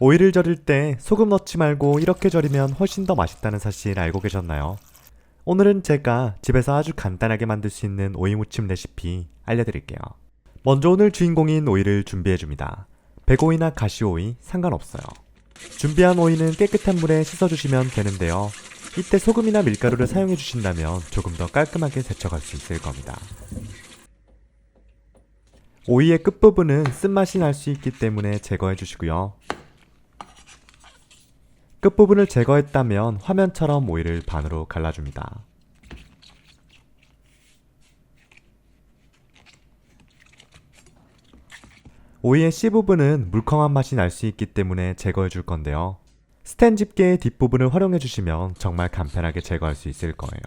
오이를 절일 때 소금 넣지 말고 이렇게 절이면 훨씬 더 맛있다는 사실 알고 계셨나요? 오늘은 제가 집에서 아주 간단하게 만들 수 있는 오이 무침 레시피 알려드릴게요. 먼저 오늘 주인공인 오이를 준비해줍니다. 백오이나 가시오이 상관없어요. 준비한 오이는 깨끗한 물에 씻어주시면 되는데요. 이때 소금이나 밀가루를 사용해주신다면 조금 더 깔끔하게 세척할 수 있을 겁니다. 오이의 끝부분은 쓴맛이 날 수 있기 때문에 제거해 주시고요. 끝부분을 제거했다면 화면처럼 오이를 반으로 갈라줍니다. 오이의 씨 부분은 물컹한 맛이 날 수 있기 때문에 제거해 줄 건데요. 스텐 집게의 뒷부분을 활용해 주시면 정말 간편하게 제거할 수 있을 거예요.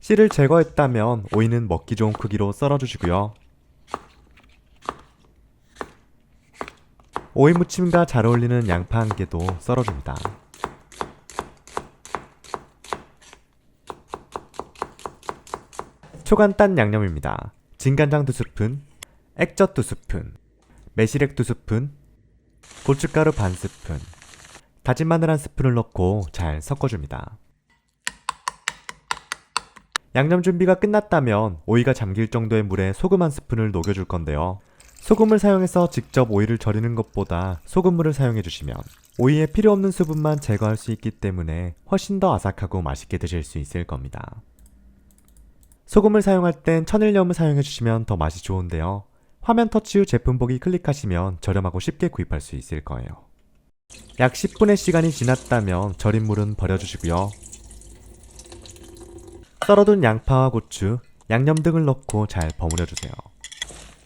씨를 제거했다면 오이는 먹기 좋은 크기로 썰어 주시고요. 오이 무침과 잘 어울리는 양파 한 개도 썰어줍니다. 초간단 양념입니다. 진간장 두 스푼, 액젓 두 스푼, 매실액 두 스푼, 고춧가루 반 스푼, 다진 마늘 한 스푼을 넣고 잘 섞어줍니다. 양념 준비가 끝났다면 오이가 잠길 정도의 물에 소금 한 스푼을 녹여줄 건데요. 소금을 사용해서 직접 오이를 절이는 것보다 소금물을 사용해 주시면 오이에 필요 없는 수분만 제거할 수 있기 때문에 훨씬 더 아삭하고 맛있게 드실 수 있을 겁니다. 소금을 사용할 땐 천일염을 사용해 주시면 더 맛이 좋은데요. 화면 터치 후 제품 보기 클릭하시면 저렴하고 쉽게 구입할 수 있을 거예요. 약 10분의 시간이 지났다면 절인 물은 버려주시고요. 썰어둔 양파와 고추, 양념 등을 넣고 잘 버무려 주세요.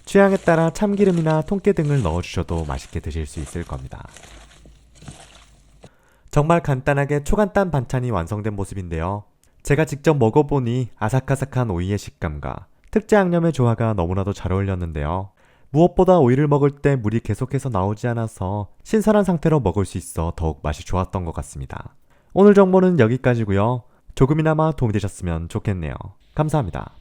취향에 따라 참기름이나 통깨 등을 넣어주셔도 맛있게 드실 수 있을 겁니다. 정말 간단하게 초간단 반찬이 완성된 모습인데요. 제가 직접 먹어보니 아삭아삭한 오이의 식감과 특제 양념의 조화가 너무나도 잘 어울렸는데요. 무엇보다 오이를 먹을 때 물이 계속해서 나오지 않아서 신선한 상태로 먹을 수 있어 더욱 맛이 좋았던 것 같습니다. 오늘 정보는 여기까지고요. 조금이나마 도움이 되셨으면 좋겠네요. 감사합니다.